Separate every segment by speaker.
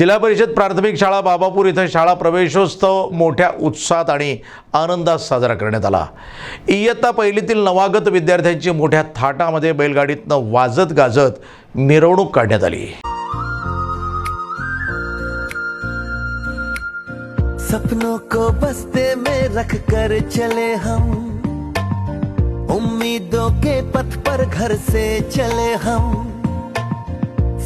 Speaker 1: जिल्हा परिषद प्राथमिक शाळा बाबापूर इथं शाळा प्रवेशोत्सव मोठ्या उत्साहात आणि आनंदात साजरा करण्यात आला. इयत्ता पहिलीतील नवागत विद्यार्थ्यांची मोठ्या थाटामध्ये बैलगाडीतनं वाजत गाजत मिरवणूक काढण्यात आली.
Speaker 2: सपनों को बस्ते में रख कर चले हम। उम्मीदों के पथ पर घर से चले हम।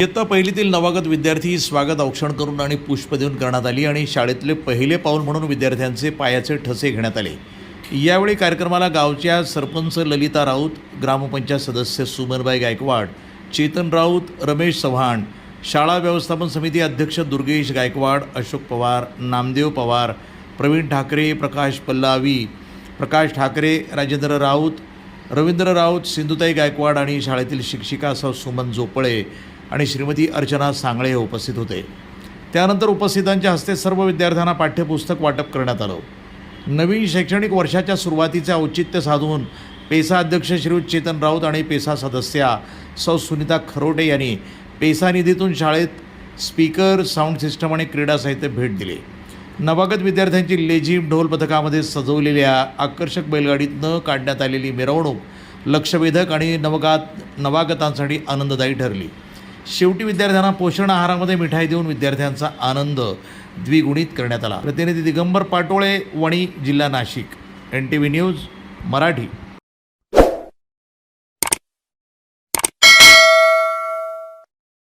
Speaker 1: इयत्ता पहिलीतील नवागत विद्यार्थी स्वागत औक्षण करून आणि पुष्प देऊन करण्यात आली आणि शाळेतले पहिले पाऊल म्हणून विद्यार्थ्यांचे पायाचे ठसे घेण्यात आले. यावेळी कार्यक्रमाला गावच्या सरपंच ललिता राऊत ग्रामपंचायत सदस्य सुमनबाई गायकवाड चेतन राऊत रमेश चव्हाण शाळा व्यवस्थापन समिती अध्यक्ष दुर्गेश गायकवाड अशोक पवार नामदेव पवार प्रवीण ठाकरे प्रकाश पल्लावी प्रकाश ठाकरे राजेंद्र राऊत रवींद्र राऊत सिंधुताई गायकवाड आणि शाळेतील शिक्षिका असं सुमन जोपळे आणि श्रीमती अर्चना सांगळे हे उपस्थित होते. त्यानंतर उपस्थितांच्या हस्ते सर्व विद्यार्थ्यांना पाठ्यपुस्तक वाटप करण्यात आलं. नवीन शैक्षणिक वर्षाच्या सुरुवातीचे औचित्य साधून पेसा अध्यक्ष श्री चेतन राऊत आणि पेसा सदस्या सौ सुनीता खरोटे यांनी पेसा निधीतून शाळेत स्पीकर साऊंड सिस्टम आणि क्रीडा साहित्य भेट दिले. नवागत विद्यार्थ्यांची लेझिम ढोल पथकामध्ये सजवलेल्या आकर्षक बैलगाडीत न काढण्यात आलेली मिरवणूक लक्षवेधक आणि नवगात नवागतांसाठी आनंददायी ठरली. शेवटी विद्यार्थ्यांना पोषण आहारामध्ये मिठाई देऊन विद्यार्थ्यांचा आनंद द्विगुणित करण्यात आला. प्रतिनिधी दिगंबर पाटोळे वणी जिल्हा Nashik. N T V news Marathi.